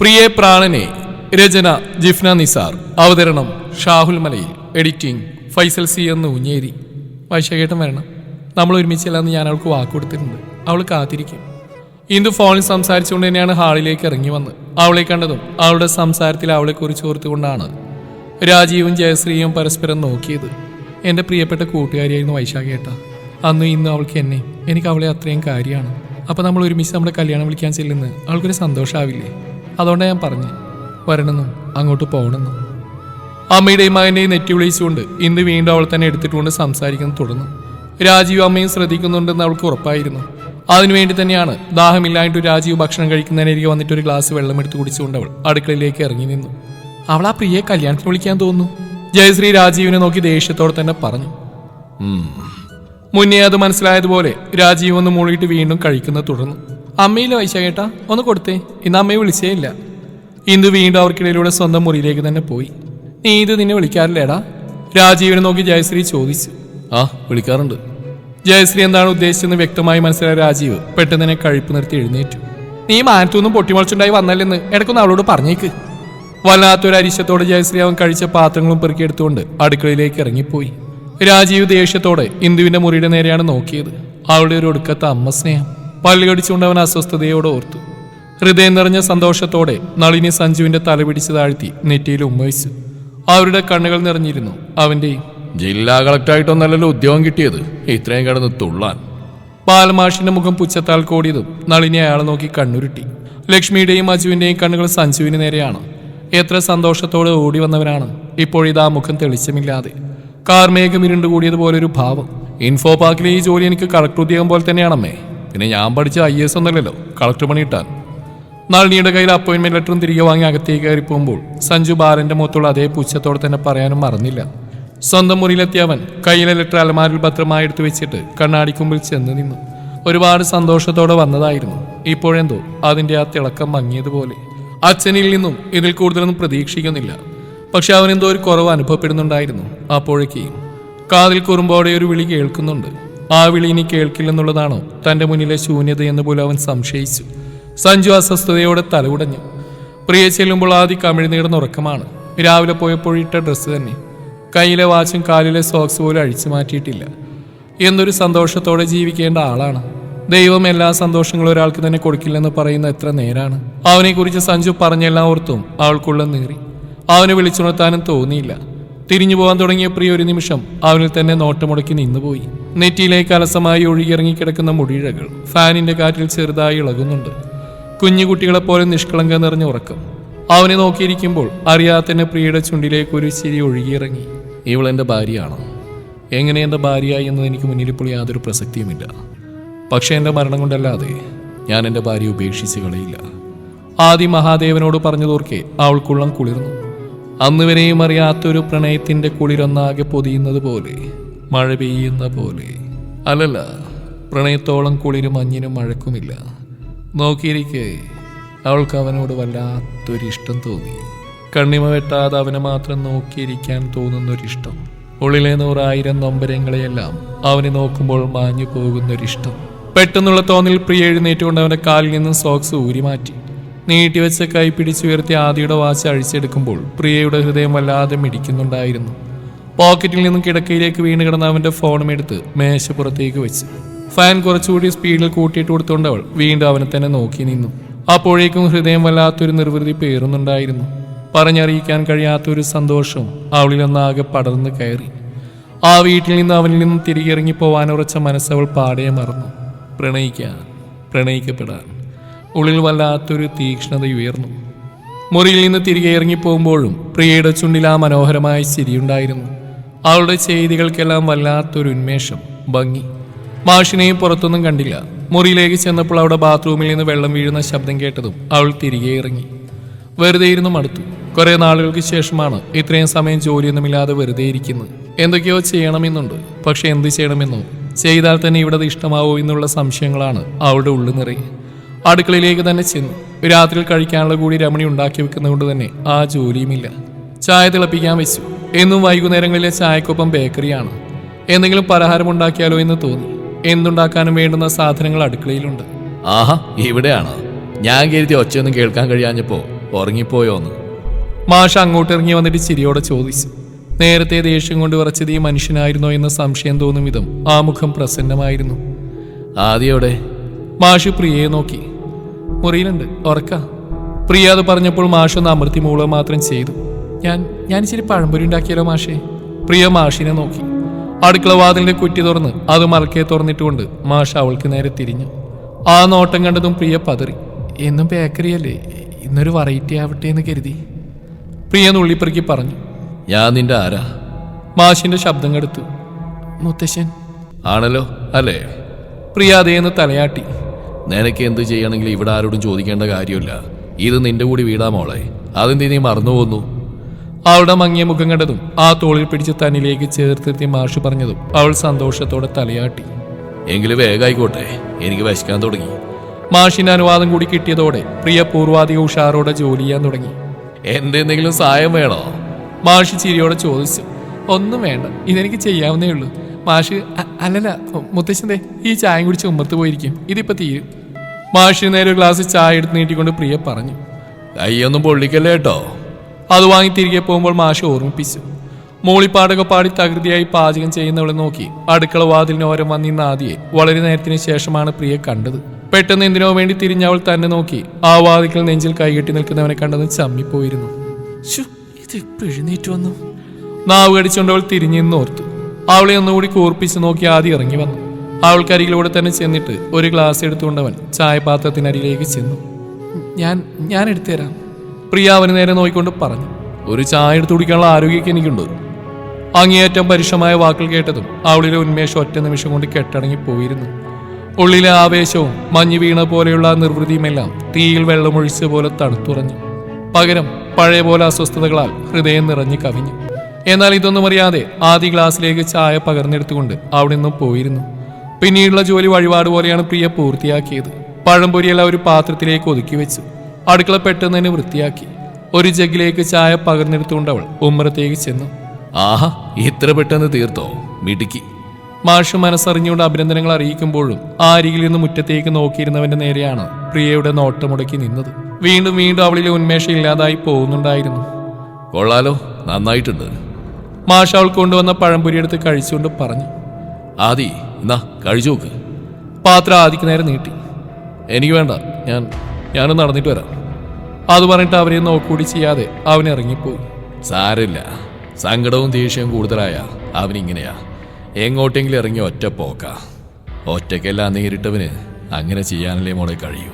പ്രിയ പ്രാണനെ രചന ജിഫ്ന നിസാർ. അവതരണം ഷാഹുൽ മലയിൽ. എഡിറ്റിംഗ് ഫൈസൽ സി എന്ന് ഊഞ്ഞേരി. വൈശാഖേട്ടൻ വരണം. നമ്മൾ ഒരുമിച്ചില്ലെന്ന് ഞാൻ അവൾക്ക് വാക്ക് കൊടുത്തിട്ടുണ്ട്. അവൾ കാത്തിരിക്കും. ഇന്ദു ഫോണിൽ സംസാരിച്ചുകൊണ്ട് തന്നെയാണ് ഹാളിലേക്ക് ഇറങ്ങി വന്ന് അവളെ കണ്ടതും അവളുടെ സംസാരത്തിൽ അവളെക്കുറിച്ച് ഓർത്തുകൊണ്ടാണ് രാജീവും ജയശ്രീയും പരസ്പരം നോക്കിയത്. എന്റെ പ്രിയപ്പെട്ട കൂട്ടുകാരിയായിരുന്നു വൈശാഖേട്ട. അന്നും ഇന്നും അവൾക്ക് എന്നെ എനിക്ക് അവളെ അത്രയും കാര്യമാണ്. അപ്പോൾ നമ്മൾ ഒരുമിച്ച് നമ്മുടെ കല്യാണം വിളിക്കാൻ ചെല്ലുന്നത്. അവൾക്കൊരു സന്തോഷമാവില്ലേ അതുകൊണ്ടാണ് ഞാൻ പറഞ്ഞു വരണമെന്നും അങ്ങോട്ട് പോകണമെന്നും. അമ്മയുടെയും മകന്റെയും നെറ്റി വിളിച്ചുകൊണ്ട് ഇന്ന് വീണ്ടും അവൾ തന്നെ എടുത്തിട്ടുകൊണ്ട് സംസാരിക്കാൻ തുടർന്നു. രാജീവ് അമ്മയും ശ്രദ്ധിക്കുന്നുണ്ടെന്ന് അവൾക്ക് ഉറപ്പായിരുന്നു. അതിനുവേണ്ടി തന്നെയാണ് ദാഹമില്ലായിട്ട് രാജീവ് ഭക്ഷണം കഴിക്കുന്നതിനരികെ വന്നിട്ട് ഒരു ഗ്ലാസ് വെള്ളം എടുത്ത് കുടിച്ചുകൊണ്ട് അവൾ അടുക്കളയിലേക്ക് ഇറങ്ങി നിന്നു. അവൾ ആ പ്രിയെ കല്യാണത്തിന് വിളിക്കാൻ തോന്നുന്നു. ജയശ്രീ രാജീവിനെ നോക്കി ദേഷ്യത്തോടെ തന്നെ പറഞ്ഞു. മുന്നേ അത് മനസ്സിലായതുപോലെ രാജീവ് ഒന്ന് മൂളിയിട്ട് വീണ്ടും കഴിക്കുന്നത് തുടർന്നു. അമ്മയില്ല വൈശാഖേട്ടാ ഒന്ന് കൊടുത്തേ. ഇന്ന് അമ്മയെ വിളിച്ചേ ഇല്ല. ഇന്ദു വീണ്ടും അവർക്കിടയിലൂടെ സ്വന്തം മുറിയിലേക്ക് തന്നെ പോയി. നീ ഇത് നിന്നെ വിളിക്കാറില്ലേടാ? രാജീവിനെ നോക്കി ജയശ്രീ ചോദിച്ചു. ആ വിളിക്കാറുണ്ട്. ജയശ്രീ എന്താണ് ഉദ്ദേശിച്ചെന്ന് വ്യക്തമായി മനസ്സിലായ രാജീവ് പെട്ടെന്ന് തന്നെ കഴിപ്പ് നിർത്തി എഴുന്നേറ്റു. നീ മാറ്റൊന്നും പൊട്ടിമുളച്ചുണ്ടായി വന്നല്ലെന്ന് ഇടയ്ക്കൊന്ന് അവളോട് പറഞ്ഞേക്ക്. വല്ലാത്തൊരു അരിശത്തോടെ ജയശ്രീ അവൻ കഴിച്ച പാത്രങ്ങളും പെറുക്കിയെടുത്തുകൊണ്ട് അടുക്കളയിലേക്ക് ഇറങ്ങിപ്പോയി. രാജീവ് ദേഷ്യത്തോടെ ഇന്ദുവിന്റെ മുറിയുടെ നേരെയാണ് നോക്കിയത്. അവളുടെ ഒരു ഒടുക്കത്തെ അമ്മ സ്നേഹം. പല്ലുകടിച്ചുകൊണ്ട് അവൻ അസ്വസ്ഥതയോടെ ഓർത്തു. ഹൃദയം നിറഞ്ഞ സന്തോഷത്തോടെ നളിനി സഞ്ജുവിന്റെ തല പിടിച്ച് താഴ്ത്തി നെറ്റിയിൽ ഉമ്മയിച്ചു. അവരുടെ കണ്ണുകൾ നിറഞ്ഞിരുന്നു. അവന്റെ ജില്ലാ കളക്ടറായിട്ടൊന്നല്ലല്ലോ ഉദ്യോഗം കിട്ടിയത്. ഇത്രയും കിടന്ന് തുള്ളാൻ. പാൽമാഷിന്റെ മുഖം പുച്ഛത്താൽ കോടിയതും നളിനി അയാളെ നോക്കി കണ്ണുരുട്ടി. ലക്ഷ്മിയുടെയും അജുവിന്റെയും കണ്ണുകൾ സഞ്ജുവിന് നേരെയാണ്. എത്ര സന്തോഷത്തോടെ ഓടി വന്നവരാണ് ഇപ്പോഴിതാ മുഖം തെളിച്ചമില്ലാതെ. കാർമേഘം ഇരുണ്ടുകൂടിയതുപോലൊരു ഭാവം. ഇൻഫോ പാർക്കിലെ ഈ ജോലി എനിക്ക് കളക്ടർ ഉദ്യോഗം പോലെ തന്നെയാണമ്മേ. പിന്നെ ഞാൻ പഠിച്ച ഐ എസ് ഒന്നല്ലല്ലോ കളക്ടർ പണി കിട്ടാൻ. നളിനിയുടെ കയ്യിൽ അപ്പോയിൻമെന്റ് ലെറ്ററും തിരികെ വാങ്ങി അകത്തേക്ക് കയറി പോകുമ്പോൾ സഞ്ജു ബാലന്റെ മുഖത്തുള്ള അതേ പുച്ഛത്തോടെ തന്നെ പറയാനും മറന്നില്ല. സ്വന്തം മുറിയിലെത്തിയ അവൻ കയ്യിലെ ലെറ്റർ അലമാരിൽ ഭദ്രമായി എടുത്തു വെച്ചിട്ട് കണ്ണാടിക്കുമ്പിൽ ചെന്ന് നിന്നു. ഒരുപാട് സന്തോഷത്തോടെ വന്നതായിരുന്നു. ഇപ്പോഴെന്തോ അതിന്റെ ആ തിളക്കം മങ്ങിയതുപോലെ. അച്ഛനിൽ നിന്നും ഇതിൽ കൂടുതലൊന്നും പ്രതീക്ഷിക്കുന്നില്ല. പക്ഷെ അവനെന്തോ ഒരു കുറവ് അനുഭവപ്പെടുന്നുണ്ടായിരുന്നു. അപ്പോഴേക്കും കാതിൽ കുറുമ്പോടെ ഒരു വിളി കേൾക്കുന്നുണ്ട്. ആ വിളി ഇനി കേൾക്കില്ലെന്നുള്ളതാണോ? തന്റെ മുന്നിലെ ശൂന്യത എന്ന് പോലും അവൻ സംശയിച്ചു. സഞ്ജു അസ്വസ്ഥതയോടെ തലകുടഞ്ഞു. പ്രിയ ചെല്ലുമ്പോൾ ആദ്യ കമിഴ്ന്നീടുന്ന ഉറക്കമാണ്. രാവിലെ പോയപ്പോഴിട്ട ഡ്രസ്സ് തന്നെ. കയ്യിലെ വാച്ചും കാലിലെ സോക്സ് പോലും അഴിച്ചു മാറ്റിയിട്ടില്ല. എന്നൊരു സന്തോഷത്തോടെ ജീവിക്കേണ്ട ആളാണ്. ദൈവം എല്ലാ സന്തോഷങ്ങളും ഒരാൾക്ക് തന്നെ കൊടുക്കില്ലെന്ന് പറയുന്ന എത്ര നേരാണ്. അവനെക്കുറിച്ച് സഞ്ജു പറഞ്ഞെല്ലാം ഓർത്തും അവൾക്കുള്ള നീറി. അവനെ വിളിച്ചുണർത്താനും തോന്നിയില്ല. തിരിഞ്ഞു പോകാൻ തുടങ്ങിയ പ്രിയ ഒരു നിമിഷം അവനിൽ തന്നെ നോട്ടമുടക്കി നിന്നുപോയി. നെറ്റിയിലേക്ക് അലസമായി ഒഴുകിയിറങ്ങിക്കിടക്കുന്ന മുടിയിഴകൾ ഫാനിന്റെ കാറ്റിൽ ചെറുതായി ഇളകുന്നുണ്ട്. കുഞ്ഞുകുട്ടികളെപ്പോലെ നിഷ്കളങ്ക നിറഞ്ഞ ഉറക്കം. അവനെ നോക്കിയിരിക്കുമ്പോൾ അറിയാതെ തന്നെ പ്രിയയുടെ ചുണ്ടിലേക്ക് ഒരു ചിരി ഒഴുകിയിറങ്ങി. ഇവൾ എന്റെ ഭാര്യയാണോ? എങ്ങനെ എന്റെ ഭാര്യയായി എന്നത് എനിക്ക് മുന്നിൽ ഇപ്പോൾ യാതൊരു പ്രസക്തിയുമില്ല. പക്ഷേ എന്റെ മരണം കൊണ്ടല്ലാതെ ഞാൻ എന്റെ ഭാര്യയെ ഉപേക്ഷിച്ച് കളയില്ല. ആദി മഹാദേവനോട് പറഞ്ഞതോർക്കെ അവൾക്കുള്ളം കുളിർന്നു. അന്ന് വരെയും അറിയാത്തൊരു പ്രണയത്തിന്റെ കുളിരൊന്നാകെ പൊതിയുന്നത് പോലെ മഴ പെയ്യുന്ന പോലെ. അല്ലല്ല പ്രണയത്തോളം കുളിരും മഞ്ഞിനും മഴക്കുമില്ല. നോക്കിയിരിക്കെ അവൾക്ക് അവനോട് വല്ലാത്തൊരിഷ്ടം തോന്നി. കണ്ണിമ വെട്ടാതെ അവനെ മാത്രം നോക്കിയിരിക്കാൻ തോന്നുന്നൊരിഷ്ടം. ഉള്ളിലെ നൂറായിരം നൊമ്പരങ്ങളെയെല്ലാം അവനെ നോക്കുമ്പോൾ മാഞ്ഞു പോകുന്നൊരിഷ്ടം പെട്ടെന്നുള്ള തോന്നിൽ പ്രിയ എഴുന്നേറ്റുകൊണ്ട് അവന്റെ കാലിൽ നിന്നും സോക്സ് ഊരി മാറ്റി നീട്ടിവെച്ച കൈ പിടിച്ചുയർത്തി ആദിയുടെ വാച്ച് അഴിച്ചെടുക്കുമ്പോൾ പ്രിയയുടെ ഹൃദയം വല്ലാതെ മിടിക്കുന്നുണ്ടായിരുന്നു. പോക്കറ്റിൽ നിന്നും കിടക്കയിലേക്ക് വീണ് കിടന്ന അവന്റെ ഫോണും എടുത്ത് മേശപ്പുറത്തേക്ക് വെച്ച്. ഫാൻ കുറച്ചുകൂടി സ്പീഡിൽ കൂട്ടിയിട്ട് കൊടുത്തുകൊണ്ട് അവൾ വീണ്ടും അവനെ തന്നെ നോക്കി നിന്നു. അപ്പോഴേക്കും ഹൃദയം വല്ലാത്തൊരു നിർവൃതി പേറുന്നുണ്ടായിരുന്നു. പറഞ്ഞറിയിക്കാൻ കഴിയാത്തൊരു സന്തോഷം അവളിലൊന്നാകെ പടർന്നു കയറി. ആ വീട്ടിൽ നിന്ന് അവനിൽ നിന്നും തിരികെ ഇറങ്ങി പോവാൻ ഉറച്ച മനസ്സവൾ പാടയെ മറന്നു. പ്രണയിക്കാൻ പ്രണയിക്കപ്പെടാൻ. ഉള്ളിൽ വല്ലാത്തൊരു തീക്ഷ്ണത ഉയർന്നു മുറിയിൽ നിന്ന് തിരികെ ഇറങ്ങിപ്പോകുമ്പോഴും പ്രിയയുടെ ചുണ്ടിൽ ആ മനോഹരമായ ചിരിയുണ്ടായിരുന്നു. അവളുടെ ചെയ്തികൾക്കെല്ലാം വല്ലാത്തൊരു ഉന്മേഷം ഭംഗി. മാഷിനെയും പുറത്തൊന്നും കണ്ടില്ല. മുറിയിലേക്ക് ചെന്നപ്പോൾ അവിടെ ബാത്റൂമിൽ നിന്ന് വെള്ളം വീഴുന്ന ശബ്ദം കേട്ടതും അവൾ തിരികെ ഇറങ്ങി. വെറുതെ ഇരുന്നു മടുത്തു. കുറെ നാളുകൾക്ക് ശേഷമാണ് ഇത്രയും സമയം ജോലിയൊന്നുമില്ലാതെ വെറുതെ ഇരിക്കുന്നത്. എന്തൊക്കെയോ ചെയ്യണമെന്നുണ്ട്. പക്ഷെ എന്ത് ചെയ്യണമെന്നോ? ചെയ്താൽ തന്നെ ഇവിടെ ഇഷ്ടമാവോ എന്നുള്ള സംശയങ്ങളാണ് അവളുടെ ഉള്ളു നിറയെ. അടുക്കളയിലേക്ക് തന്നെ ചെന്നു. രാത്രിയിൽ കഴിക്കാനുള്ള കൂടി രമണി ഉണ്ടാക്കി വെക്കുന്നതുകൊണ്ട് തന്നെ ആ ജോലിയുമില്ല. ചായ തിളപ്പിക്കാൻ വെച്ചു. എന്നും വൈകുന്നേരങ്ങളിലെ ചായക്കൊപ്പം ബേക്കറിയാണ്. എന്തെങ്കിലും പലഹാരം ഉണ്ടാക്കിയാലോ എന്ന് തോന്നി. എന്തുണ്ടാക്കാനും വേണ്ടുന്ന സാധനങ്ങൾ അടുക്കളയിലുണ്ട്. ആഹാ ഇവിടെയാണ്? ഞാൻ കരുതി ഒച്ചയൊന്നും കേൾക്കാൻ കഴിയാഞ്ഞപ്പോ ഉറങ്ങിപ്പോയോന്ന്. മാഷ അങ്ങോട്ട് ഇറങ്ങി വന്നിട്ട് ചിരിയോടെ ചോദിച്ചു. നേരത്തെ ദേഷ്യം കൊണ്ട് വിറച്ചത് ഈ മനുഷ്യനായിരുന്നോ എന്ന സംശയം തോന്നും വിധം ആ മുഖം പ്രസന്നമായിരുന്നു. ആദ്യോടെ മാഷു പ്രിയയെ നോക്കി. മുറിയിലുണ്ട്. ഉറക്ക. പ്രിയ അത് പറഞ്ഞപ്പോൾ മാഷൊന്ന് അമൃത്തി അമർത്തി മൂളുക മാത്രം ചെയ്തു. ഞാൻ ഞാൻ ഇച്ചിരി പഴംപൊരി ഉണ്ടാക്കിയാലോ മാഷേ? പ്രിയ മാഷിനെ നോക്കി. അടുക്കള വാതിലിന്റെ കുറ്റി തുറന്ന് അത് മറക്കെ തുറന്നിട്ടുകൊണ്ട് മാഷ് അവൾക്ക് നേരെ തിരിഞ്ഞു. ആ നോട്ടം കണ്ടതും പ്രിയ പതറി. എന്നും ബേക്കറി അല്ലേ? ഇന്നൊരു വെറൈറ്റി ആവട്ടെ എന്ന് കരുതി. പ്രിയ നുള്ളിപ്പെറുക്കി പറഞ്ഞു. ഞാൻ നിന്റെ ആരാ? മാഷിന്റെ ശബ്ദം കെടുത്തു. മുത്തശ്ശൻ. ആണല്ലോ അല്ലേ? പ്രിയ അതേന്ന് തലയാട്ടി. നിനക്ക് എന്ത് ചെയ്യണമെങ്കിലും ഇവിടെ ആരോടും ചോദിക്കേണ്ട കാര്യമില്ല. ഇത് നിന്റെ കൂടി വീടാ മോളെ. അതെന്തി നീ മറന്നു പോന്നു? അവളുടെ മങ്ങിയ മുഖം കണ്ടതും ആ തോളിൽ പിടിച്ച് തന്നിലേക്ക് ചേർത്തിരുത്തി മാഷ് പറഞ്ഞതും അവൾ സന്തോഷത്തോടെ തലയാട്ടി. എങ്കിലും വേഗമായിക്കോട്ടെ എനിക്ക് വശിക്കാൻ തുടങ്ങി. മാഷിന്റെ അനുവാദം കൂടി കിട്ടിയതോടെ പ്രിയ പൂർവാധിക ഉഷാറോടെ ജോലി ചെയ്യാൻ തുടങ്ങി. എന്റെ എന്തെങ്കിലും സഹായം വേണോ? മാഷി ചിരിയോടെ ചോദിച്ചു. ഒന്നും വേണ്ട. ഇതെനിക്ക് ചെയ്യാവുന്നേ ഉള്ളൂ. മാഷ് അല്ലല്ല മുത്തശ്ശന്റെ ഈ ചായം കുടിച്ച് ഉമ്മർത്ത് പോയിരിക്കും. ഇതിപ്പോ തീരും. മാഷി നേരെ ഒരു ഗ്ലാസ് ചായ എടുത്ത് നീട്ടിക്കൊണ്ട് പ്രിയ പറഞ്ഞു. കൈയൊന്നും പൊള്ളിക്കല്ലേ കേട്ടോ അത് വാങ്ങി തിരികെ പോകുമ്പോൾ മാഷ് ഓർമ്മിപ്പിച്ചു. മൂളിപ്പാടൊക്കെ പാടി തകൃതിയായി പാചകം ചെയ്യുന്നവളെ നോക്കി അടുക്കള വാതിലിന് ഓരം വന്നിരുന്ന ആദ്യയെ വളരെ നേരത്തിന് ശേഷമാണ് പ്രിയ കണ്ടത്. പെട്ടെന്ന് എന്തിനോ വേണ്ടി തിരിഞ്ഞവൾ തന്നെ നോക്കി ആ വാതിക്കൽ നെഞ്ചിൽ കൈകെട്ടി നിൽക്കുന്നവനെ കണ്ടത് ചമ്മിപ്പോയിരുന്നു. ഇത് എഴുന്നേറ്റ് വന്നു? നാവ് കടിച്ചുകൊണ്ടവൾ തിരിഞ്ഞെന്ന് ഓർത്തു. അവളെ ഒന്നുകൂടി കൂർപ്പിച്ച് നോക്കി ആദ്യം ഇറങ്ങി വന്നു. അവൾക്കരികിലൂടെ തന്നെ ചെന്നിട്ട് ഒരു ഗ്ലാസ് എടുത്തുകൊണ്ടവൻ ചായപാത്രത്തിനരികിലേക്ക് ചെന്നു. ഞാൻ ഞാൻ എടുത്തുതരാം. പ്രിയ അവന് നേരെ നോക്കിക്കൊണ്ട് പറഞ്ഞു. ഒരു ചായ എടുത്തു കുടിക്കാനുള്ള ആരോഗ്യമൊക്കെ എനിക്കുണ്ട്. അങ്ങേയറ്റം പരുഷമായ വാക്കുകൾ കേട്ടതും അവളിലെ ഉന്മേഷം ഒറ്റ നിമിഷം കൊണ്ട് കെട്ടടങ്ങി പോയിരുന്നു. ഉള്ളിലെ ആവേശവും മഞ്ഞു വീണ പോലെയുള്ള നിർവൃതിയുമെല്ലാം തീയിൽ വെള്ളമൊഴിച്ച പോലെ തണുത്തുറഞ്ഞു. പകരം പഴയ പോലെ അസ്വസ്ഥതകളാൽ ഹൃദയം നിറഞ്ഞു കവിഞ്ഞു. എന്നാൽ ഇതൊന്നും അറിയാതെ ആദ്യ ഗ്ലാസ്സിലേക്ക് ചായ പകർന്നെടുത്തുകൊണ്ട് അവിടെ നിന്നും പോയിരുന്നു. പിന്നീടുള്ള ജോലി വഴിപാട് പോലെയാണ് പ്രിയ പൂർത്തിയാക്കിയത്. പഴംപൊരിയെല്ലാം ഒരു പാത്രത്തിലേക്ക് ഒതുക്കി വെച്ചു. അടുക്കള പെട്ടെന്ന് തന്നെ വൃത്തിയാക്കി. ഒരു ജഗ്ഗിലേക്ക് ചായ പകർന്നെടുത്തുകൊണ്ട് അവൾ ഉമ്മറത്തേക്ക് ചെന്നു. ആഹാ ഇത്ര പെട്ടെന്ന് തീർത്തോ? മിടുക്കി. മാഷ് മനസ്സറിഞ്ഞുകൊണ്ട് അഭിനന്ദനങ്ങൾ അറിയിക്കുമ്പോഴും ആ അരികിൽ നിന്ന് മുറ്റത്തേക്ക് നോക്കിയിരുന്നവന്റെ നേരെയാണ് പ്രിയയുടെ നോട്ടമുടക്കി നിന്നത്. വീണ്ടും വീണ്ടും അവളിലെ ഉന്മേഷം ഇല്ലാതായി പോകുന്നുണ്ടായിരുന്നു. കൊള്ളാലോ നന്നായിട്ടുണ്ട്. മാഷ് അവൾ കൊണ്ടുവന്ന പഴംപൊരി എടുത്ത് കഴിച്ചുകൊണ്ട് പറഞ്ഞു ആദി എന്നാ കഴിച്ചു നോക്ക്. പാത്രം ആദിക്ക് നേരെ നീട്ടി. എനിക്ക് വേണ്ട ഞാൻ ഞാനും നടന്നിട്ട് വരാം. അത് പറഞ്ഞിട്ട് അവരെ നോക്കൂടി ചെയ്യാതെ അവൻ ഇറങ്ങിപ്പോയി. സാരമില്ല. സങ്കടവും ദേഷ്യവും കൂടുതലായ അവനിങ്ങനെയാ എങ്ങോട്ടെങ്കിലും ഇറങ്ങി ഒറ്റ പോക്ക. ഒറ്റയ്ക്കെല്ലാം നേരിട്ടവന് അങ്ങനെ ചെയ്യാനല്ലേ മോളെ കഴിയൂ.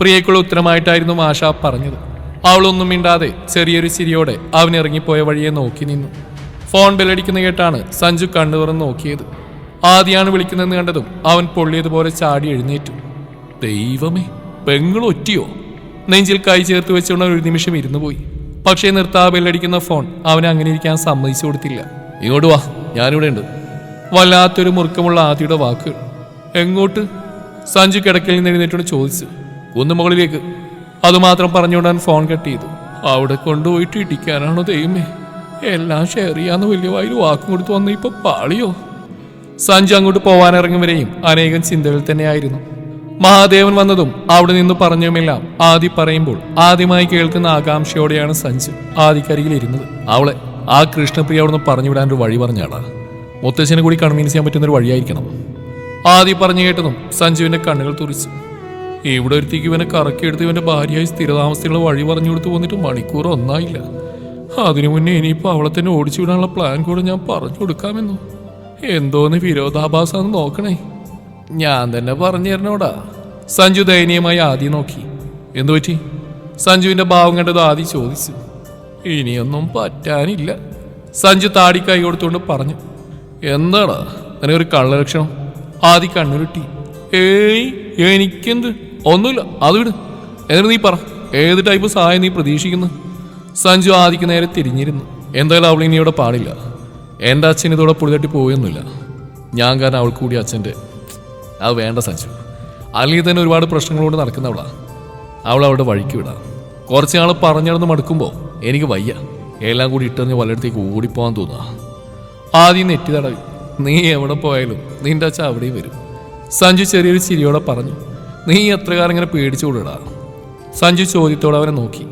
പ്രിയക്കുള്ള ഉത്തരമായിട്ടായിരുന്നു ആശ പറഞ്ഞത്. അവളൊന്നും മിണ്ടാതെ ചെറിയൊരു ചിരിയോടെ അവൻ ഇറങ്ങിപ്പോയ വഴിയെ നോക്കി നിന്നു. ഫോൺ ബെല്ലടിക്കുന്ന കേട്ടാണ് സഞ്ജു കണ്ണു തുറന്ന് നോക്കിയത്. ആദ്യമാണ് വിളിക്കുന്നതെന്ന് കണ്ടതും അവൻ പൊള്ളിയതുപോലെ ചാടി എഴുന്നേറ്റു. ദൈവമേ പെങ്ങൾ ഒറ്റിയോ? നെഞ്ചിൽ കൈ ചേർത്ത് വെച്ചുകൊണ്ട് ഒരു നിമിഷം ഇരുന്നു പോയി. പക്ഷേ നിർത്താ ബെല്ലടിക്കുന്ന ഫോൺ അവനെ അങ്ങനെ ഇരിക്കാൻ സമ്മതിച്ചു കൊടുത്തില്ല. ഇങ്ങോട്ട് വാ ഞാനിവിടെ ഉണ്ട് വല്ലാത്തൊരു മുറുക്കമുള്ള ആദ്യയുടെ വാക്കുകൾ എങ്ങോട്ട്? സഞ്ജു കിടക്കയിൽ നിന്ന് എഴുന്നേറ്റോട് ചോദിച്ചു. കുന്നുമുകളിലേക്ക് അതുമാത്രം പറഞ്ഞുകൊണ്ടാൻ ഫോൺ കട്ട് ചെയ്തു. അവിടെ കൊണ്ടുപോയിട്ട് ഇടിക്കാനാണോ ദൈവമേ? എല്ലാം ഷെയർ ചെയ്യാന്ന് വലിയ വായിൽ വാക്കും കൊടുത്ത് വന്ന ഇപ്പൊ പാളിയോ? സഞ്ജു അങ്ങോട്ട് പോവാനിറങ്ങുവരെയും അനേകം ചിന്തകൾ തന്നെയായിരുന്നു. മഹാദേവൻ വന്നതും അവിടെ നിന്ന് പറഞ്ഞുമെല്ലാം ആദി പറയുമ്പോൾ ആദ്യമായി കേൾക്കുന്ന ആകാംക്ഷയോടെയാണ് സഞ്ജു ആദിക്കരികിൽ ഇരുന്നത്. അവളെ ആ കൃഷ്ണപ്രിയ അവിടെ നിന്ന് പറഞ്ഞു വിടാൻ ഒരു വഴി പറഞ്ഞാടാ. മുത്തശ്ശനെ കൂടി കൺവീൻസ് ചെയ്യാൻ പറ്റുന്ന ഒരു വഴിയായിരിക്കണം. ആദി പറഞ്ഞു കേട്ടതും സഞ്ജുവിന്റെ കണ്ണുകൾ തുറിച്ചു. ഇവിടെ ഒരുത്തേക്ക് ഇവനെ കറക്കിയെടുത്ത് ഇവന്റെ ഭാര്യയായി സ്ഥിരതാമസത്തിലുള്ള വഴി പറഞ്ഞു കൊടുത്തു വന്നിട്ട് മണിക്കൂർ ഒന്നായില്ല. അതിനു മുന്നേ ഇനിയിപ്പോ അവളെ തന്നെ ഓടിച്ചു വിടാനുള്ള പ്ലാൻ കൂടെ ഞാൻ പറഞ്ഞു കൊടുക്കാമെന്നു? എന്തോന്ന് വിരോധാഭാസാന്ന് നോക്കണേ. ഞാൻ തന്നെ പറഞ്ഞു തരണോടാ. സഞ്ജു ദയനീയമായി ആദ്യം നോക്കി. എന്തു പറ്റി? സഞ്ജുവിന്റെ ഭാവം കണ്ടത് ആദ്യം ചോദിച്ചു. ഇനിയൊന്നും പറ്റാനില്ല. സഞ്ജു താടി കൈ കൊടുത്തുകൊണ്ട് പറഞ്ഞു. എന്താടാ? നിനക്കൊരു കള്ളലക്ഷണം? ആദ്യ കണ്ണുരുട്ടി. ഏയ് എനിക്കെന്ത്? ഒന്നുമില്ല. അത് വിട്. എന്നിട്ട് നീ പറ. ഏത് ടൈപ്പ് സഹായം നീ പ്രതീക്ഷിക്കുന്നു? സഞ്ജു ആദിക്ക് നേരെ തിരിഞ്ഞിരുന്നു. എന്തായാലും അവൾ ഇനി ഇവിടെ പാടില്ല. എന്റെ അച്ഛൻ ഇതോടെ പുളിതട്ടി പോവുകയൊന്നുമില്ല. ഞാൻ കാരണം അവൾക്ക് കൂടി അച്ഛന്റെ അത് വേണ്ട സഞ്ജു. അല്ലെങ്കിൽ തന്നെ ഒരുപാട് പ്രശ്നങ്ങളോട് നടക്കുന്നവളാ. അവൾ അവളുടെ വഴിക്ക് വിടാം. കുറച്ച് നാൾ പറഞ്ഞിടന്ന് മടുക്കുമ്പോൾ എനിക്ക് വയ്യ. എല്ലാം കൂടി ഇട്ടെറിഞ്ഞ് വല്ലയിടത്തേക്ക് ഓടിപ്പോകാൻ തോന്നുക ആദ്യം നെറ്റി തടവി. നീ എവിടെ പോയാലും നിന്റെ അച്ഛൻ അവിടെയും വരും. സഞ്ജു ചെറിയൊരു ചിരിയോടെ പറഞ്ഞു. നീ എത്ര കാലം ഇങ്ങനെ പേടിച്ചു വിടടാ സഞ്ജു ചോദ്യത്തോടെ അവനെ നോക്കി.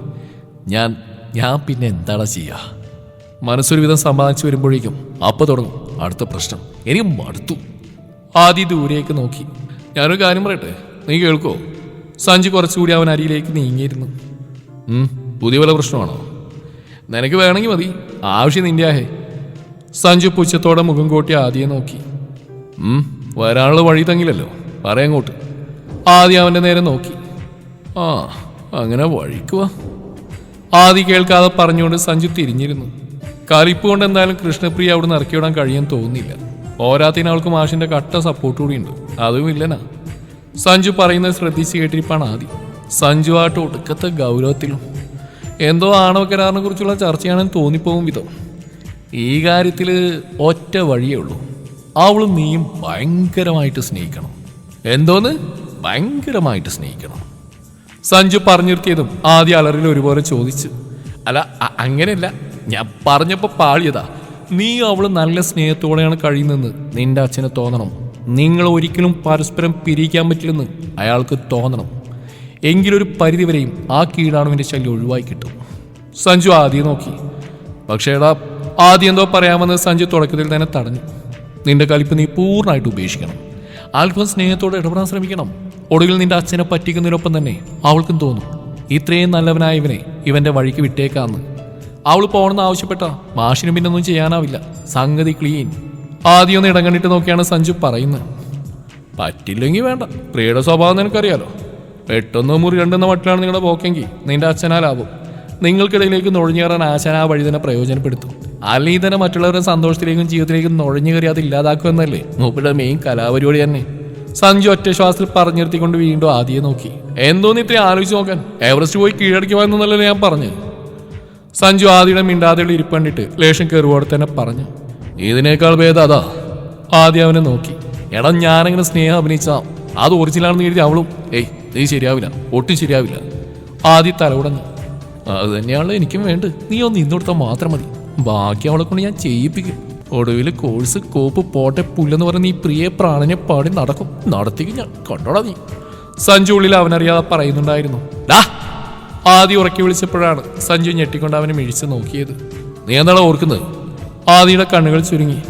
ഞാൻ ഞാൻ പിന്നെ എന്താടാ ചെയ്യുക മനസ്സൊരു വിധം സമ്പാദിച്ചു വരുമ്പോഴേക്കും അപ്പൊ തുടങ്ങും. അടുത്ത പ്രശ്നം. എനിക്ക് മടുത്തു. ആദ്യ ദൂരേക്ക് നോക്കി. ഞാനൊരു കാര്യം പറയട്ടെ? നീ കേൾക്കോ? സഞ്ജു കുറച്ചുകൂടി അവൻ അരിയിലേക്ക് നീങ്ങിയിരുന്നു. പുതിയ വല്ല പ്രശ്നമാണോ? നിനക്ക് വേണമെങ്കിൽ മതി. ആവശ്യം നിന്റെ ആഹേ. സഞ്ജു പുച്ഛത്തോടെ മുഖം കൂട്ടി ആദ്യം നോക്കി. വരാനുള്ള വഴി തങ്ങില്ലല്ലോ. പറയങ്ങോട്ട് ആദ്യം അവന്റെ നേരെ നോക്കി. ആ അങ്ങനെ വഴിക്കുവാ ആദി കേൾക്കാതെ പറഞ്ഞുകൊണ്ട് സഞ്ജു തിരിഞ്ഞിരുന്നു. കലിപ്പ് കൊണ്ട് എന്തായാലും കൃഷ്ണപ്രിയ അവിടെ നിന്ന് ഇറക്കിവിടാൻ കഴിയാൻ തോന്നുന്നില്ല. പോരാത്തിന് അവൾക്ക് മാഷിന്റെ കട്ട സപ്പോർട്ട് കൂടിയുണ്ട്. അതും ഇല്ലനാ. സഞ്ജു പറയുന്നത് ശ്രദ്ധിച്ച് കേട്ടിരിപ്പാണ് ആദി. ആട്ട് ഒടുക്കത്തെ ഗൗരവത്തിലും എന്തോ ആണവ കരാറിനെ കുറിച്ചുള്ള ചർച്ചയാണെന്ന് തോന്നിപ്പോകും വിധം. ഈ കാര്യത്തിൽ ഒറ്റ വഴിയേ ഉള്ളൂ. അവളും നീയും ഭയങ്കരമായിട്ട് സ്നേഹിക്കണം. എന്തോന്ന്? ഭയങ്കരമായിട്ട് സ്നേഹിക്കണം. സഞ്ജു പറഞ്ഞു ആദ്യ അലറിൽ ഒരുപോലെ ചോദിച്ചു. അല്ല അങ്ങനെയല്ല. ഞാൻ പറഞ്ഞപ്പോൾ പാളിയതാ. നീ അവൾ നല്ല സ്നേഹത്തോടെയാണ് കഴിയുന്നതെന്ന് നിന്റെ അച്ഛന് തോന്നണം. നിങ്ങൾ ഒരിക്കലും പരസ്പരം പിരിക്കാൻ പറ്റില്ലെന്ന് അയാൾക്ക് തോന്നണം. എങ്കിലൊരു പരിധിവരെയും ആ കീടാണുവിന്റെ ശല്യം ഒഴിവായി കിട്ടും. സഞ്ജു ആദ്യം നോക്കി. പക്ഷേ എടാ ആദ്യം എന്തോ പറയാമെന്ന് സഞ്ജു തുടക്കത്തിൽ തന്നെ തടഞ്ഞു. നിന്റെ കലിപ്പ് നീ പൂർണമായിട്ട് ഉപേക്ഷിക്കണം. അല്പം സ്നേഹത്തോടെ ഇടപെടാൻ ശ്രമിക്കണം. ഒടുവിൽ നിന്റെ അച്ഛനെ പറ്റിക്കുന്നതിനൊപ്പം തന്നെ അവൾക്കും തോന്നും ഇത്രയും നല്ലവനായ ഇവനെ വഴിക്ക് വിട്ടേക്കാന്ന്. അവൾ പോകണമെന്ന് ആവശ്യപ്പെട്ട മാഷിനും പിന്നൊന്നും ചെയ്യാനാവില്ല. സംഗതി ക്ലീൻ. ആദ്യം ഒന്ന് ഇടം കണ്ടിട്ട് നോക്കിയാണ് സഞ്ജു പറയുന്നത്. പറ്റില്ലെങ്കിൽ വേണ്ട. പ്രിയയുടെ സ്വഭാവം നിനക്കറിയാലോ. പെട്ടെന്ന് മുറി രണ്ടെന്ന മട്ടിലാണ് നിങ്ങളുടെ പോക്കെങ്കിൽ നിന്റെ അച്ഛനാലാവും നിങ്ങൾക്കിടയിലേക്ക് നുഴഞ്ഞു കയറാൻ ആശാൻ ആ വഴി തന്നെ പ്രയോജനപ്പെടുത്തും. അല്ലെങ്കിൽ തന്നെ മറ്റുള്ളവരുടെ സന്തോഷത്തിലേക്കും ജീവിതത്തിലേക്കും നുഴഞ്ഞു കയറി അത് ഇല്ലാതാക്കുമെന്നല്ലേ മൂപ്പിടെ മെയിൻ കലാപരിപാടി തന്നെ. സഞ്ജു ഒറ്റ ശ്വാസത്തിൽ പറഞ്ഞിരുത്തിക്കൊണ്ട് വീണ്ടും ആദ്യം നോക്കി. എന്തോന്ന് ഇത്രയും ആലോചിച്ച് നോക്കാൻ? എവറസ്റ്റ് പോയി കീഴടക്കുവാന്നല്ലേ ഞാൻ പറഞ്ഞു? സഞ്ജു ആദ്യയുടെ മിണ്ടാതെയുള്ള ഇരിപ്പ് കണ്ടിട്ട് ലേശം കയറുവോടെ തന്നെ പറഞ്ഞു. ഇതിനേക്കാൾ ഭേദം അതാ. ആദ്യം അവനെ നോക്കി. എടാ ഞാനങ്ങനെ സ്നേഹം അഭിനയിച്ച അത് ഒറിജിനലാണെന്ന് കരുതി അവളും. ഏയ് നീ ശരിയാവില്ല. ഒട്ടും ശരിയാവില്ല. ആദ്യം തലകുടഞ്ഞു. അത് തന്നെയാണല്ലോ എനിക്കും വേണ്ട നീ ഒന്ന് ഇന്നോടത്താൽ മാത്രം മതി. ബാക്കി അവളെ കൊണ്ട് ഞാൻ ചെയ്യിപ്പിക്കും. ഒടുവിൽ കോഴ്സ് കോപ്പ് പോട്ടെ പുല്ലെന്ന് പറഞ്ഞ നീ പ്രിയ പ്രാണനെ പാടി നടക്കും. നടത്തിക്ക് ഞാൻ. കണ്ടോടാ നീ. സഞ്ജു ഉള്ളിൽ അവനറിയാതെ പറയുന്നുണ്ടായിരുന്നു. ആദ്യം ഉറക്കി വിളിച്ചപ്പോഴാണ് സഞ്ജു ഞെട്ടിക്കൊണ്ട് അവനെ മിഴിച്ച് നോക്കിയത്. നീ എന്താണ് ഓർക്കുന്നത്? ആദിയുടെ കണ്ണുകൾ ചുരുങ്ങി.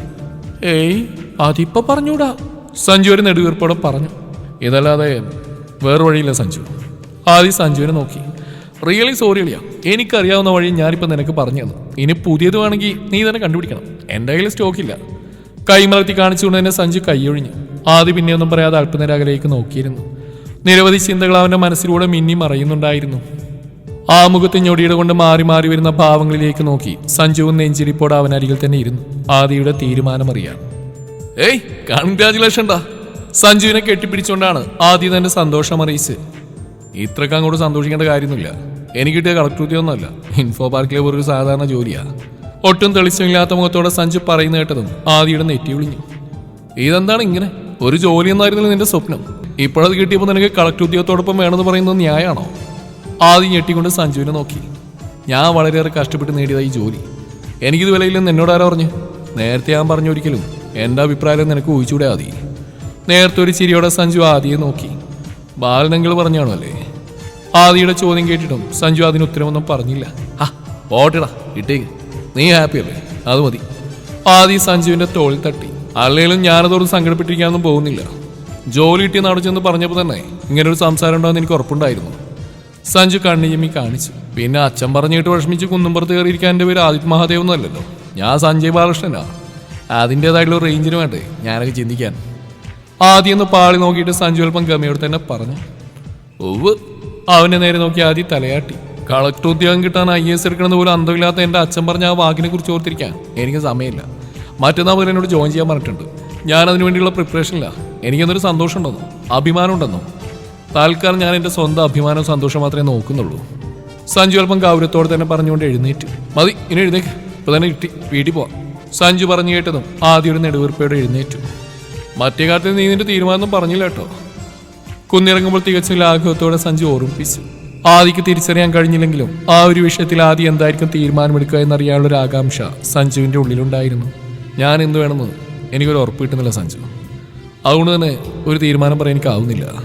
ഏയ് അതിപ്പോ പറഞ്ഞൂടാ. സഞ്ജു ഒരു നെടുവീർപ്പോടെ പറഞ്ഞു. ഇതല്ലാതെ വേറെ വഴിയില്ല സഞ്ജു. ആദി സഞ്ജുവിനെ നോക്കി. റിയലി സോറി അളിയാ എനിക്കറിയാവുന്ന വഴി ഞാനിപ്പോൾ നിനക്ക് പറഞ്ഞു തന്നു ഇനി പുതിയത് വേണമെങ്കിൽ നീ തന്നെ കണ്ടുപിടിക്കണം. എന്റെ കയ്യിൽ സ്റ്റോക്കില്ല കൈമലർത്തി കാണിച്ചുകൊണ്ട് തന്നെ സഞ്ജു കൈയൊഴിഞ്ഞു. പിന്നെ ഒന്നും പറയാതെ അല്പനേരം അകലേക്ക് നോക്കിയിരുന്നു. നിരവധി ചിന്തകൾ അവന്റെ മനസ്സിലൂടെ മിന്നി മറയുന്നുണ്ടായിരുന്നു. ആ മുഖത്തെ ഞൊടിയുടെ കൊണ്ട് മാറി മാറി വരുന്ന ഭാവങ്ങളിലേക്ക് നോക്കി സഞ്ജുവും നെഞ്ചിരിപ്പോടെ അവൻ അരികിൽ തന്നെ ഇരുന്നു. ആദിയുടെ തീരുമാനമറിയാം ഏയ് കൺഗ്രാജുലേഷൻ ഡാ സഞ്ജുവിനെ കെട്ടിപ്പിടിച്ചുകൊണ്ടാണ് ആദ്യം തന്നെ സന്തോഷം അറിയിച്ച് ഇത്രക്ക് അങ്ങോട്ട് സന്തോഷിക്കേണ്ട കാര്യമൊന്നുമില്ല. എനിക്ക് കിട്ടിയ കളക്ടർ ഉദ്യോഗമൊന്നുമല്ല ഇൻഫോ പാർക്കിലെ ഒരു സാധാരണ ജോലിയാണ് ഒട്ടും തെളിച്ചമില്ലാത്ത മുഖത്തോടെ സഞ്ജു പറയുന്ന കേട്ടതും ആദ്യയുടെ നെറ്റി വിളിഞ്ഞു. ഇതെന്താണ് ഇങ്ങനെ? ഒരു ജോലി എന്നായിരുന്നില്ല നിന്റെ സ്വപ്നം. ഇപ്പോഴത് കിട്ടിയപ്പോൾ നിനക്ക് കളക്ടർ ഉദ്യോഗത്തോടൊപ്പം വേണമെന്ന് പറയുന്നത് ന്യായമാണോ? ആദ്യം ഞെട്ടിക്കൊണ്ട് സഞ്ജുവിനെ നോക്കി. ഞാൻ വളരെയേറെ കഷ്ടപ്പെട്ട് നേടിയതാ ഈ ജോലി. എനിക്കിത് വിലയില്ലെന്ന് എന്നോട് ആരാ പറഞ്ഞു? നേരത്തെ ഞാൻ പറഞ്ഞു ഒരിക്കലും എന്റെ അഭിപ്രായം നിനക്ക് ഊഹിച്ചൂടെ ആദി. നേരത്തെ ഒരു ചിരിയോടെ സഞ്ജു ആദിയെ നോക്കി. ബാലനെങ്കിൽ പറഞ്ഞാണോ അല്ലേ? ആദിയുടെ ചോദ്യം കേട്ടിട്ടും സഞ്ജു അതിന് ഉത്തരമൊന്നും പറഞ്ഞില്ല. ആ പോട്ടെടാ ഇട്ടേക്ക്. നീ ഹാപ്പി അല്ലേ? അത് മതി. ആദി സഞ്ജുവിന്റെ തോളിൽ തട്ടി. അല്ലെങ്കിലും ഞാനതോട് സങ്കടപ്പെട്ടിരിക്കാനൊന്നും പോകുന്നില്ല. ജോലി കിട്ടിയ നാട് ചെന്ന് പറഞ്ഞപ്പോൾ തന്നെ ഇങ്ങനെ ഒരു സംസാരം ഉണ്ടാകുന്ന എനിക്ക് ഉറപ്പുണ്ടായിരുന്നു. സഞ്ജു കണ്ണിയമ്മി കാണിച്ചു. പിന്നെ അച്ഛൻ പറഞ്ഞിട്ട് വിഷമിച്ച് കുന്നുംപുറത്ത് കയറിയിരിക്കാൻ എന്റെ പേര് ആദിത്യ മഹാദേവ് എന്നല്ലല്ലോ ഞാൻ സഞ്ജയ് ബാലകൃഷ്ണനാ. അതിന്റെതായിട്ടുള്ള റേഞ്ചിന് വേണ്ടേ? ഞാനൊക്കെ ചിന്തിക്കാൻ. ആദ്യം ഒന്ന് പാളി നോക്കിയിട്ട് സഞ്ജു അല്പം ഗമയോട് തന്നെ പറഞ്ഞു. ഒവ് അവനെ നേരെ നോക്കി ആദ്യം തലയാട്ടി. കളക്ടർ ഉദ്യോഗം കിട്ടാൻ ഐ എസ് എടുക്കണമെന്ന് പോലും അന്തമില്ലാത്ത എന്റെ അച്ഛൻ പറഞ്ഞ ആ വാക്കിനെ കുറിച്ച് ഓർത്തിരിക്കാൻ എനിക്ക് സമയമില്ല. മറ്റന്നാൾ മുതൽ എന്നോട് ജോയിൻ ചെയ്യാൻ പറഞ്ഞിട്ടുണ്ട്. ഞാൻ അതിനു വേണ്ടിയുള്ള പ്രിപ്പറേഷനില്ല എനിക്കെന്നൊരു സന്തോഷം ഉണ്ടെന്നോ? അഭിമാനം ഉണ്ടെന്നോ? തൽക്കാലം ഞാൻ എന്റെ സ്വന്തം അഭിമാനവും സന്തോഷം മാത്രമേ നോക്കുന്നുള്ളൂ. സഞ്ജു അല്പം ഗൗരവത്തോടെ തന്നെ പറഞ്ഞുകൊണ്ട് എഴുന്നേറ്റ്. മതി ഇനി എഴുന്നേക്ക്. ഇപ്പൊ തന്നെ കിട്ടി. വീട്ടിൽ പോവാം. സഞ്ജു പറഞ്ഞു കേട്ടതും ആദ്യം ഒരു നെടുവീർപ്പയോടെ എഴുന്നേറ്റു. മറ്റേ കാര്യത്തിൽ നീ നിന്റെ തീരുമാനം പറഞ്ഞില്ല കേട്ടോ. കുന്നിറങ്ങുമ്പോൾ തികച്ചും ലാഘവത്തോടെ സഞ്ജു ഓർമ്മിപ്പിച്ചു. ആദിക്ക് തിരിച്ചറിയാൻ കഴിഞ്ഞില്ലെങ്കിലും ആ ഒരു വിഷയത്തിൽ ആദി എന്തായിരിക്കും തീരുമാനമെടുക്കുക എന്നറിയാനുള്ള ഒരു ആകാംക്ഷ സഞ്ജുവിന്റെ ഉള്ളിലുണ്ടായിരുന്നു. ഞാൻ എന്ത് വേണമെന്ന് എനിക്കൊരു ഉറപ്പ് കിട്ടുന്നില്ല സഞ്ജു. അതുകൊണ്ട് തന്നെ ഒരു തീരുമാനം പറയാൻ എനിക്കാവുന്നില്ല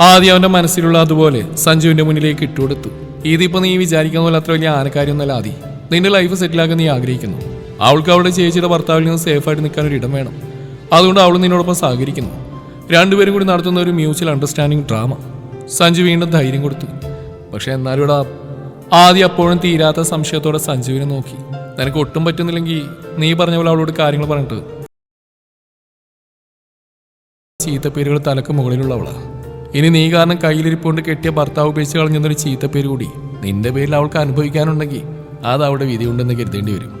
ആദ്യം അവന്റെ മനസ്സിലുള്ള അതുപോലെ സഞ്ജുവിന്റെ മുന്നിലേക്ക് ഇട്ടുകൊടുത്തു. ഇതിപ്പോൾ നീ വിചാരിക്കുന്ന പോലെ അത്ര വലിയ ആനക്കാരിയൊന്നുമല്ല ആദി. നിന്റെ ലൈഫ് സെറ്റിലാക്കാൻ നീ ആഗ്രഹിക്കുന്നു. അവൾക്ക് അവളുടെ ചേച്ചിയുടെ ഭർത്താവിൽ നിന്ന് സേഫായിട്ട് നിൽക്കാൻ ഒരു ഇടം വേണം. അതുകൊണ്ട് അവൾ നിന്നോടൊപ്പം സഹകരിക്കുന്നു. രണ്ടുപേരും കൂടി നടത്തുന്ന ഒരു മ്യൂച്വൽ അണ്ടർസ്റ്റാൻഡിങ് ഡ്രാമ. സഞ്ജു വീണ്ടും ധൈര്യം കൊടുത്തു. പക്ഷെ എന്നാലും ഇവിടെ ആദ്യം അപ്പോഴും തീരാത്ത സംശയത്തോടെ സഞ്ജുവിനെ നോക്കി. നിനക്ക് ഒട്ടും പറ്റുന്നില്ലെങ്കിൽ നീ പറഞ്ഞ പോലെ അവളോട് കാര്യങ്ങൾ പറഞ്ഞിട്ട് ചീത്തപ്പേരുകൾ തലക്ക് മുകളിലുള്ളവളാ. ഇനി നീ കാരണം കയ്യിലിരിപ്പുകൊണ്ട് കെട്ടിയ ഭർത്താവ് ഉപേക്ഷിച്ച് കളഞ്ഞൊരു ചീത്തപ്പേര് കൂടി നിന്റെ പേരിൽ അവൾക്ക് അനുഭവിക്കാനുണ്ടെങ്കിൽ അത് അവിടെ വിധിയുണ്ടെന്ന് കരുതേണ്ടി വരും.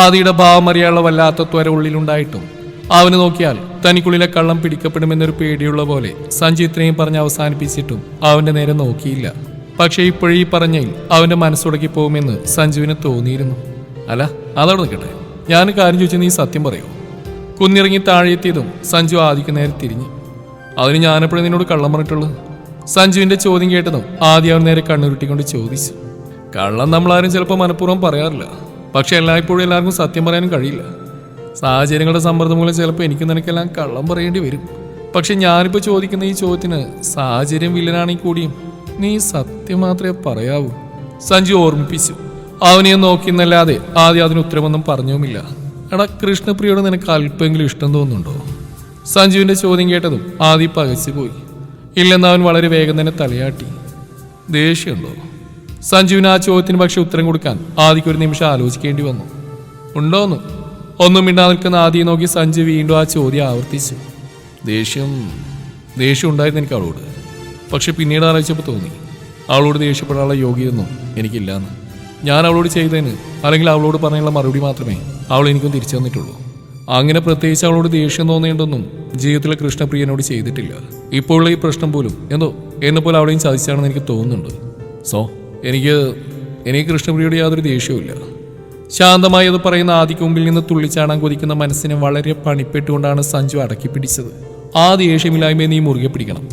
ആദിയുടെ ഭാവം അറിയാനുള്ള വല്ലാത്ത ത്വര ഉള്ളിലുണ്ടായിട്ടും അവന് നോക്കിയാൽ തനിക്കുള്ളിലെ കള്ളം പിടിക്കപ്പെടുമെന്നൊരു പേടിയുള്ള പോലെ സഞ്ജു ഇത്രയും പറഞ്ഞ് അവസാനിപ്പിച്ചിട്ടും അവന്റെ നേരെ നോക്കിയില്ല. പക്ഷേ ഇപ്പോഴീ പറഞ്ഞയിൽ അവന്റെ മനസ്സുടക്കി പോകുമെന്ന് സഞ്ജുവിന് തോന്നിയിരുന്നു. അല്ല അതവിടെ നിൽക്കട്ടെ. ഞാൻ കാര്യം ചോദിച്ചു നീ സത്യം പറയൂ. കുന്നിറങ്ങി താഴെത്തിയതും സഞ്ജു ആദിക്ക് നേരെ തിരിഞ്ഞു. അതിന് ഞാനെപ്പോഴും നിന്നോട് കള്ളം പറഞ്ഞിട്ടുള്ളു സഞ്ജുവിന്റെ ചോദ്യം കേട്ടതും ആദ്യം അവൻ നേരെ കണ്ണുരുട്ടിക്കൊണ്ട് ചോദിച്ചു. കള്ളം നമ്മളാരും ചിലപ്പോൾ മനഃപൂർവം പറയാറില്ല. പക്ഷെ എല്ലായ്പ്പോഴും എല്ലാവർക്കും സത്യം പറയാനും കഴിയില്ല. സാഹചര്യങ്ങളുടെ സമ്മർദ്ദം മൂലം ചിലപ്പോൾ എനിക്ക് നിനക്കെല്ലാം കള്ളം പറയേണ്ടി വരും. പക്ഷെ ഞാനിപ്പോൾ ചോദിക്കുന്ന ഈ ചോദ്യത്തിന് സാഹചര്യം വില്ലനാണെങ്കിൽ കൂടിയും നീ സത്യം മാത്രമേ പറയാവൂ. സഞ്ജു ഓർമ്മിപ്പിച്ചു. അവനെ നോക്കിയെന്നല്ലാതെ ആദ്യം അതിന് ഉത്തരമൊന്നും പറഞ്ഞുമില്ല. എടാ കൃഷ്ണപ്രിയോട് നിനക്ക് അല്പമെങ്കിലും ഇഷ്ടം തോന്നുന്നുണ്ടോ? സഞ്ജുവിന്റെ ചോദ്യം കേട്ടതും ആദി പകച്ചു പോയി ഇല്ലെന്ന് അവൻ വളരെ വേഗം തന്നെ തലയാട്ടി. ദേഷ്യമുണ്ടോ? സഞ്ജുവിന് ആ ചോദ്യത്തിന് പക്ഷെ ഉത്തരം കൊടുക്കാൻ ആദിക്ക് ഒരു നിമിഷം ആലോചിക്കേണ്ടി വന്നു. ഉണ്ടോന്ന്? ഒന്നും മിണ്ടാ നിൽക്കുന്ന ആദ്യം നോക്കി സഞ്ജു വീണ്ടും ആ ചോദ്യം ആവർത്തിച്ചു. ദേഷ്യം ദേഷ്യം ഉണ്ടായിരുന്നു എനിക്ക് അവളോട്. പക്ഷെ പിന്നീട് ആലോചിച്ചപ്പോൾ തോന്നി അവളോട് ദേഷ്യപ്പെടാനുള്ള യോഗ്യതൊന്നും എനിക്കില്ലാന്ന്. ഞാൻ അവളോട് ചെയ്തതിന് അല്ലെങ്കിൽ അവളോട് പറഞ്ഞുള്ള മറുപടി മാത്രമേ അവൾ എനിക്കും തിരിച്ചു തന്നിട്ടുള്ളൂ. അങ്ങനെ പ്രത്യേകിച്ച് അവളോട് ദേഷ്യം തോന്നേണ്ടൊന്നും ജീവിതത്തിലെ കൃഷ്ണപ്രിയനോട് ചെയ്തിട്ടില്ല. ഇപ്പോഴുള്ള ഈ പ്രശ്നം പോലും എന്തോ എന്നെ പോലെ അവളെയും ചതിച്ചാണെന്ന് എനിക്ക് തോന്നുന്നുണ്ട്. സോ എനിക്ക് എനിക്ക് കൃഷ്ണപ്രിയോട് യാതൊരു ദേഷ്യവുമില്ല. ശാന്തമായി അത് പറയുന്ന ആദിക്ക് മുമ്പിൽ നിന്ന് തുള്ളിച്ചാടാൻ കൊതിക്കുന്ന മനസ്സിനെ വളരെ പണിപ്പെട്ടുകൊണ്ടാണ് സഞ്ജു അടക്കി പിടിച്ചത്. ആ ദേഷ്യമില്ലായ്മയെ നീ മുറുകെ പിടിക്കണം.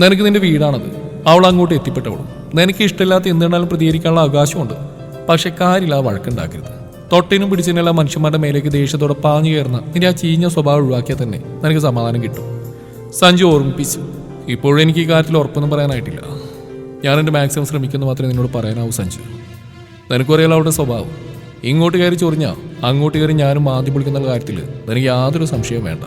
നിനക്ക് നിന്റെ വീടാണത്. അവൾ അങ്ങോട്ട് എത്തിപ്പെട്ടവളും. നിനക്ക് ഇഷ്ടമില്ലാത്ത എന്തിനാലും പ്രതികരിക്കാനുള്ള അവകാശമുണ്ട്. പക്ഷെ കാര്യമില്ല വഴക്കുണ്ടാക്കരുത്. തൊട്ടിനും പിടിച്ചതിനെല്ലാം മനുഷ്യന്മാരുടെ മേലേക്ക് ദേഷ്യത്തോടെ പാഞ്ഞു കയറുന്ന നിന്റെ ആ ചീഞ്ഞ സ്വഭാവം ഒഴിവാക്കിയാൽ തന്നെ നിനക്ക് സമാധാനം കിട്ടും. സഞ്ജു ഓർമ്മിപ്പിച്ചു. ഇപ്പോഴും എനിക്ക് ഈ കാര്യത്തിൽ ഉറപ്പൊന്നും പറയാനായിട്ടില്ല. ഞാൻ എന്റെ മാക്സിമം ശ്രമിക്കുന്നു മാത്രമേ നിന്നോട് പറയാനാവൂ സഞ്ജു. നിനക്കറിയാലോ അവളുടെ സ്വഭാവം. ഇങ്ങോട്ട് കയറി ചൊറിഞ്ഞാ അങ്ങോട്ട് കയറി ഞാനും ആദ്യം വിളിക്കുന്ന കാര്യത്തിൽ നിനക്ക് യാതൊരു സംശയവും വേണ്ട.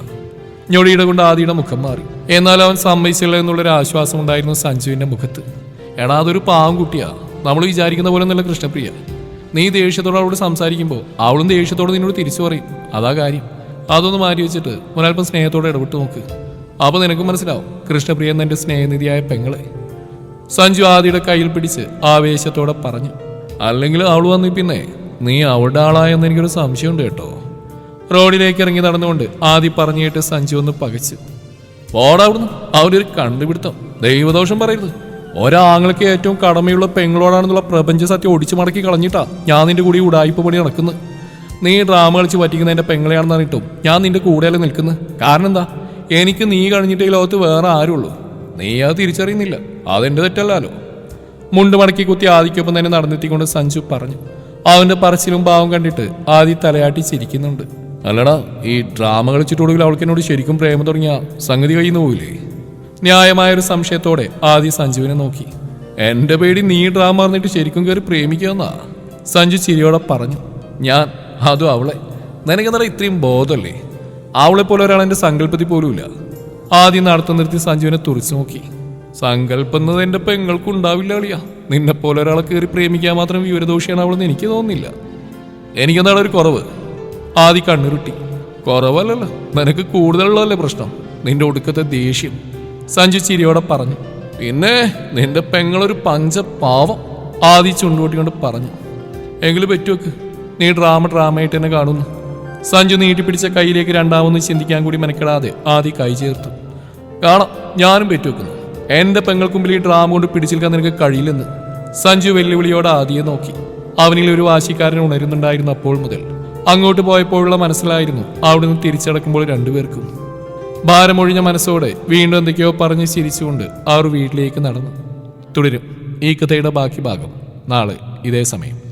ഞൊടിയുടെ കൊണ്ട് ആദിയുടെ മുഖം മാറി. എന്നാൽ അവൻ സമ്മതിച്ചില്ല എന്നുള്ളൊരു ആശ്വാസം ഉണ്ടായിരുന്നു സഞ്ജുവിന്റെ മുഖത്ത്. എടാ അതൊരു പാവം കുട്ടിയാ. നമ്മൾ വിചാരിക്കുന്ന പോലെ നല്ല കൃഷ്ണപ്രിയ. നീ ദേഷ്യത്തോട് അവളോട് സംസാരിക്കുമ്പോൾ അവളും ദേഷ്യത്തോട് നിന്നോട് തിരിച്ചു പറയും. അതാ കാര്യം. അതൊന്ന് മാറ്റി വെച്ചിട്ട് ഒരല്പം സ്നേഹത്തോടെ ഇടപെട്ട് നോക്ക്. അപ്പൊ നിനക്കും മനസ്സിലാവും കൃഷ്ണപ്രിയ എന്നെ സ്നേഹനിധിയായ പെങ്ങളെ. സഞ്ജു ആദിയുടെ കയ്യിൽ പിടിച്ച് ആവേശത്തോടെ പറഞ്ഞു. അല്ലെങ്കിൽ അവൾ വന്നു പിന്നെ. നീ അവളുടെ ആളായെന്ന് എനിക്കൊരു സംശയമുണ്ട് കേട്ടോ. റോഡിലേക്ക് ഇറങ്ങി നടന്നുകൊണ്ട് ആദ്യം പറഞ്ഞു കേട്ട് സഞ്ജു ഒന്ന് പകച്ചു. പോടാ അവിടുന്ന്. അവന്റെ ഒരു കണ്ടുപിടുത്തം. ദൈവദോഷം പറയരുത്. ഒരാങ്ങൾക്ക് ഏറ്റവും കടമയുള്ള പെങ്ങളോടാണെന്നുള്ള പ്രപഞ്ച സത്യം ഒടിച്ചു മടക്കി കളഞ്ഞിട്ടാ ഞാൻ നിന്റെ കൂടി ഉടായ്പ പണി നടക്കുന്നത്. നീ ഡ്രാമ കളിച്ച് പറ്റിക്കുന്ന എന്റെ പെങ്ങളെയാണെന്ന് അറിഞ്ഞിട്ടും ഞാൻ നിന്റെ കൂടെയല്ലേ നിൽക്കുന്നത്. കാരണം എന്താ? എനിക്ക് നീ കഴിഞ്ഞിട്ട് ഈ ലോകത്ത് വേറെ ആരുള്ളൂ. നീ അത് തിരിച്ചറിയുന്നില്ല. അതെന്റെ തെറ്റല്ലാലോ? മുണ്ട് മടക്കി കുത്തി ആദിക്കൊപ്പം തന്നെ നടന്നെത്തിക്കൊണ്ട് സഞ്ജു പറഞ്ഞു. അവന്റെ പറച്ചിലും ഭാവം കണ്ടിട്ട് ആദി തലയാട്ടി ചിരിക്കുന്നുണ്ട്. അല്ലടാ ഈ ഡ്രാമ കളിച്ചിട്ടൊടുവിൽ അവൾക്ക് എന്നോട് ശരിക്കും പ്രേമ തുടങ്ങിയ സംഗതി കഴിയുന്നു പോയില്ലേ ന്യായമായ ഒരു സംശയത്തോടെ ആദി സഞ്ജുവിനെ നോക്കി. എന്റെ പേടി നീ ഡ്രാമ പറഞ്ഞിട്ട് ശരിക്കും കയറി പ്രേമിക്കാന്നാ സഞ്ജു ചിരിയോടെ പറഞ്ഞു. ഞാൻ അതും അവളെ. നിനക്കെന്നല്ല ഇത്രയും ബോധമല്ലേ? അവളെ പോലെ ഒരാൾ എന്റെ സങ്കല്പത്തിൽ പോലുമില്ല. ആദ്യം നടത്തം നിർത്തി സഞ്ജുവിനെ തുറച്ചു നോക്കി. സങ്കല്പം എന്നത് എന്റെ പെങ്ങൾക്ക് ഉണ്ടാവില്ല അളിയാ. നിന്നെ പോലെ ഒരാളെ കയറി പ്രേമിക്കാൻ മാത്രം വിവരദോഷിയാണ് അവളെന്ന് എനിക്ക് തോന്നുന്നില്ല. എനിക്കെന്താണ് ഒരു കുറവ്? ആദി കണ്ണുരുട്ടി. കുറവല്ലല്ലോ. നിനക്ക് കൂടുതലുള്ളതല്ലേ പ്രശ്നം? നിന്റെ ഒടുക്കത്തെ ദേഷ്യം. സഞ്ജു ചിരിയോടെ പറഞ്ഞു. പിന്നെ നിന്റെ പെങ്ങളൊരു പഞ്ച പാവം ആദി ചുണ്ടുകൊട്ടിക്കൊണ്ട് പറഞ്ഞു. എങ്കിലും പറ്റുവെക്ക്? നീ ഡ്രാമ ഡ്രാമയായിട്ട് തന്നെ കാണുന്നു. സഞ്ജു നീട്ടിപ്പിടിച്ച കയ്യിലേക്ക് രണ്ടാമെന്ന് ചിന്തിക്കാൻ കൂടി മെനക്കെടാതെ ആദി കൈ ചേർത്തു. കാണാം. ഞാനും പെറ്റുവെക്കുന്നു. എന്റെ പെങ്ങൾക്കുമ്പിൽ ഈ ഡ്രാമ കൊണ്ട് പിടിച്ചെടുക്കാൻ നിനക്ക് കഴിയില്ലെന്ന് സഞ്ജു വെല്ലുവിളിയോട് ആദിയെ നോക്കി. അവനിൽ ഒരു വാശിക്കാരൻ ഉണരുന്നുണ്ടായിരുന്നു അപ്പോൾ മുതൽ അങ്ങോട്ട് പോയപ്പോഴുള്ള മനസ്സിലായിരുന്നു അവിടുന്ന് തിരിച്ചടക്കുമ്പോൾ രണ്ടുപേർക്കും. ഭാരമൊഴിഞ്ഞ മനസ്സോടെ വീണ്ടും എന്തൊക്കെയോ പറഞ്ഞ് ചിരിച്ചുകൊണ്ട് അവർ വീട്ടിലേക്ക് നടന്നു. തുടരും ഈ കഥയുടെ ബാക്കി ഭാഗം നാളെ ഇതേ സമയം.